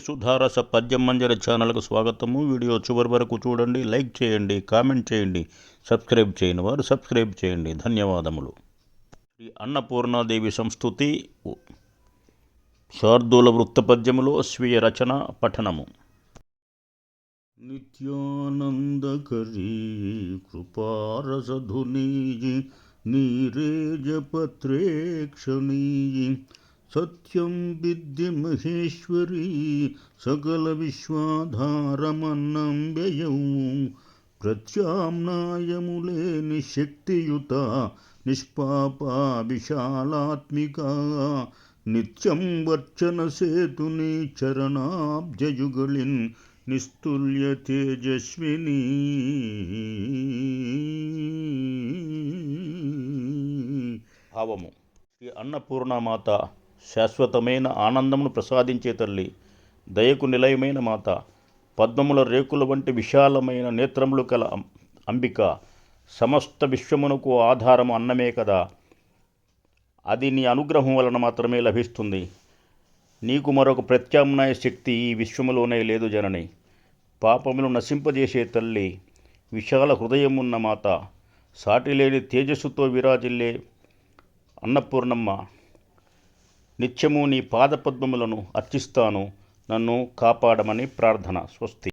సుధారస పద్యం మంజరి ఛానల్కు స్వాగతము. వీడియో చివరి వరకు చూడండి లైక్ చేయండి కామెంట్ చేయండి సబ్స్క్రైబ్ చేయని వారు సబ్స్క్రైబ్ చేయండి. ధన్యవాదములు. శ్రీ అన్నపూర్ణాదేవి సంస్థుతి శార్దూల వృత్త పద్యములో స్వీయ రచన పఠనము. నిత్యానందకరీ కృపారసధునీ నీరేజపత్రేక్షణీ సత్యం విద్య మహేశ్వరీ సకల విశ్వాధారమన్నం వ్యయం ప్రత్యామ్నాయములేని శక్తియుత నిష్పాప విశాలాత్మిక నిత్యం వర్చన సేతుని చరణాబ్జయుగళిన్ నిస్తుల్య తేజస్విని. భావము. శ్రీ అన్నపూర్ణమాత శాశ్వతమైన ఆనందమును ప్రసాదించే తల్లి దయకు నిలయమైన మాత పద్మముల రేకుల వంటి విశాలమైన నేత్రములు కల అంబిక సమస్త విశ్వమునకు ఆధారము అన్నమే కదా. అది నీ అనుగ్రహం వలన మాత్రమే లభిస్తుంది. నీకు మరొక ప్రత్యామ్నాయ శక్తి ఈ విశ్వములోనే లేదు జనని. పాపమును నశింపజేసే తల్లి విశాల హృదయమున్న మాత సాటిలేని తేజస్సుతో విరాజిల్లే అన్నపూర్ణమ్మ నిత్యము నీ పాదపద్మములను అర్చిస్తాను. నన్ను కాపాడమని ప్రార్థన. స్వస్తి.